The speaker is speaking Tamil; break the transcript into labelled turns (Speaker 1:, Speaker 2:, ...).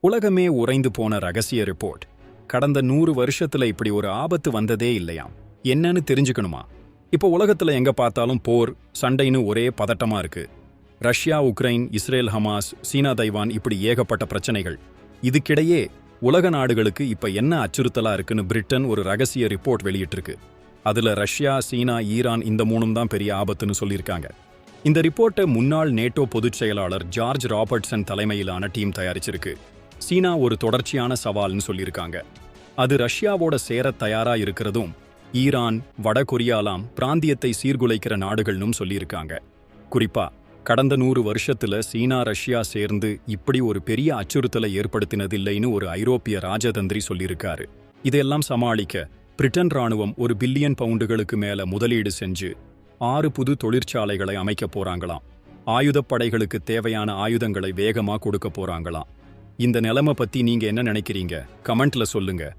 Speaker 1: உலகமே உறைந்து போன ரகசிய ரிப்போர்ட் கடந்த நூறு வருஷத்துல இப்படி ஒரு ஆபத்து வந்ததே இல்லையாம். என்னன்னு தெரிஞ்சுக்கணுமா? இப்போ உலகத்துல எங்க பார்த்தாலும் போர் சண்டைன்னு ஒரே பதட்டமா இருக்கு. ரஷ்யா உக்ரைன் இஸ்ரேல் ஹமாஸ் சீனா தைவான் இப்படி ஏகப்பட்ட பிரச்சனைகள். இதுக்கிடையே உலக நாடுகளுக்கு இப்ப என்ன அச்சுறுத்தலா இருக்குன்னு பிரிட்டன் ஒரு ரகசிய ரிப்போர்ட் வெளியிட்டிருக்கு. அதுல ரஷ்யா சீனா ஈரான் இந்த மூணும் தான் பெரிய ஆபத்துன்னு சொல்லியிருக்காங்க. இந்த ரிப்போர்ட்டை முன்னாள் நேட்டோ பொதுச் செயலாளர் ஜார்ஜ் ராபர்ட்சன் தலைமையிலான டீம் தயாரிச்சிருக்கு. சீனா ஒரு தொடர்ச்சியான சவால்னு சொல்லியிருக்காங்க. அது ரஷ்யாவோட சேர தயாரா இருக்கிறதும் ஈரான் வட கொரியாலாம் பிராந்தியத்தை சீர்குலைக்கிற நாடுகள்னும் சொல்லியிருக்காங்க. குறிப்பா கடந்த நூறு வருஷத்துல சீனா ரஷ்யா சேர்ந்து இப்படி ஒரு பெரிய அச்சுறுத்தலை ஏற்படுத்தினதில்லைன்னு ஒரு ஐரோப்பிய ராஜதந்திரி சொல்லியிருக்காரு. இதையெல்லாம் சமாளிக்க பிரிட்டன் ராணுவம் ஒரு பில்லியன் பவுண்டுகளுக்கு மேல முதலீடு செஞ்சு ஆறு புது தொழிற்சாலைகளை அமைக்க போறாங்களாம். ஆயுதப் படைகளுக்கு தேவையான ஆயுதங்களை வேகமா கொடுக்க போறாங்களாம். இந்த நிலைமை பத்தி நீங்க என்ன நினைக்கிறீங்க? கமெண்ட்ல சொல்லுங்க.